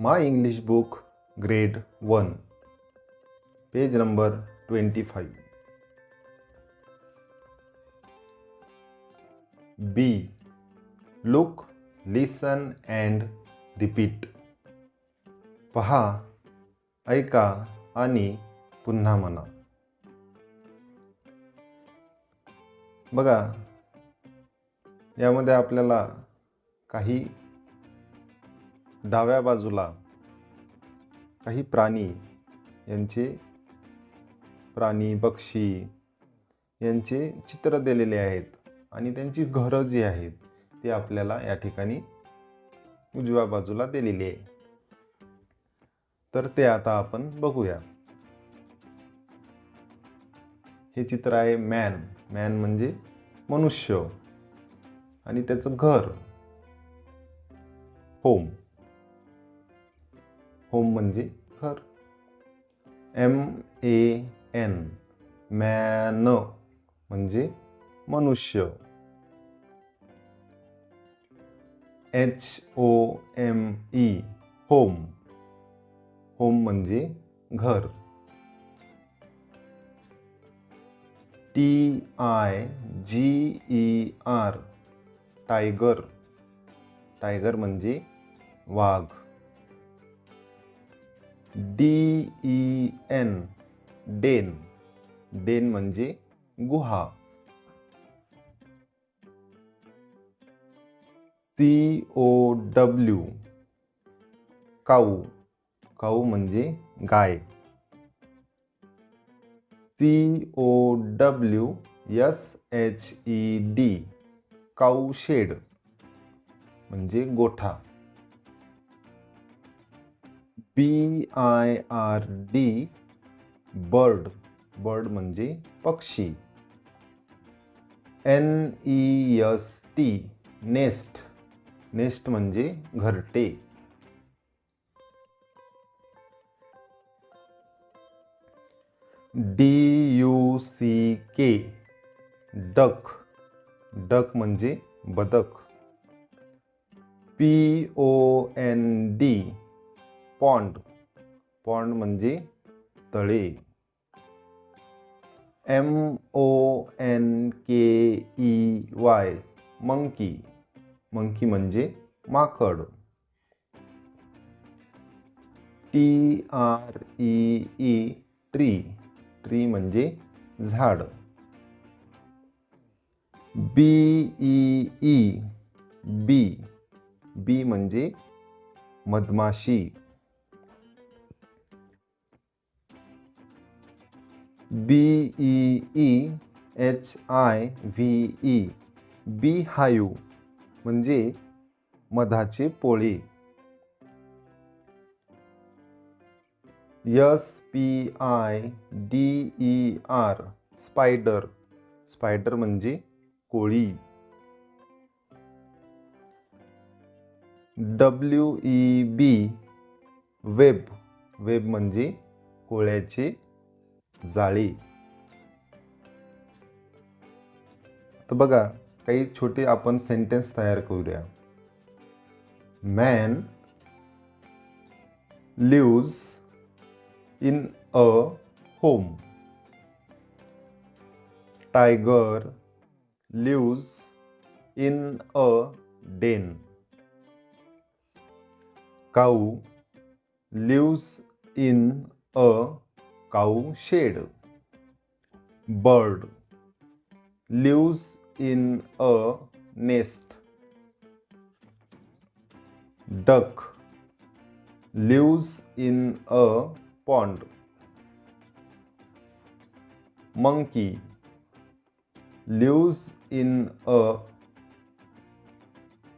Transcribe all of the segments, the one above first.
My English book grade one page number twenty five be look listen and repeat पहा ऐका आणि पुन्हा म्हणा. बघा यामध्ये आपल्याला काही डाव्या बाजूला काही प्राणी यांचे प्राणी पक्षी यांचे चित्र दिलेले आहेत आणि त्यांची घरं जी आहेत ती आपल्याला या ठिकाणी उजव्या बाजूला दिलेली आहे. तर ते आता आपण बघूया. हे चित्र आहे मॅन मॅन म्हणजे मनुष्य. आणि त्याचं घर. होम होम म्हणजे घर. एम ए एन मॅन म्हणजे मनुष्य. H O M E home home म्हणजे घर. T I G E R tiger tiger म्हणजे वाघ. D E N den den म्हणजे गुहा. C O W cow. Cow म्हणजे गाय. C O W S H E D cow shed. गोठा. B I R D bird. Bird म्हणजे पक्षी. N E S T nest nest म्हणजे घरटे. D U C K duck duck म्हणजे बदक P O N D pond. Pond म्हणजे तळे. M O N K E Y monkey. Monkey म्हणजे माकड T R E E tree tree म्हणजे झाड. B E E bee bee म्हणजे मधमाशी. B E E H I V E beehive म्हणजे मधाचे पोळी. S P I D E R spider spider म्हणजे कोळी. W E B web web म्हणजे कोळ्याचे जाळी. तर बघा काही छोटे आपण सेंटेन्स तयार करूया. Man lives in a home tiger lives in a den cow lives in a cow shed bird lives in a nest duck lives in a pond monkey lives in a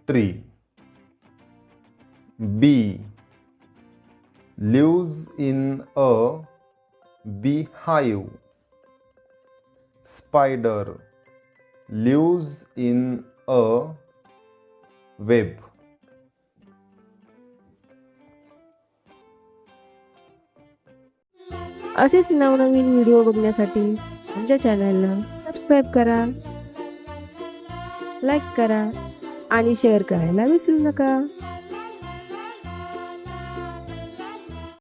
tree bee lives in a beehive spider lives in a web. असेच नवनवीन video बघण्यासाठी आमच्या चॅनलला subscribe करा like करा आणि share करायला विसरू नका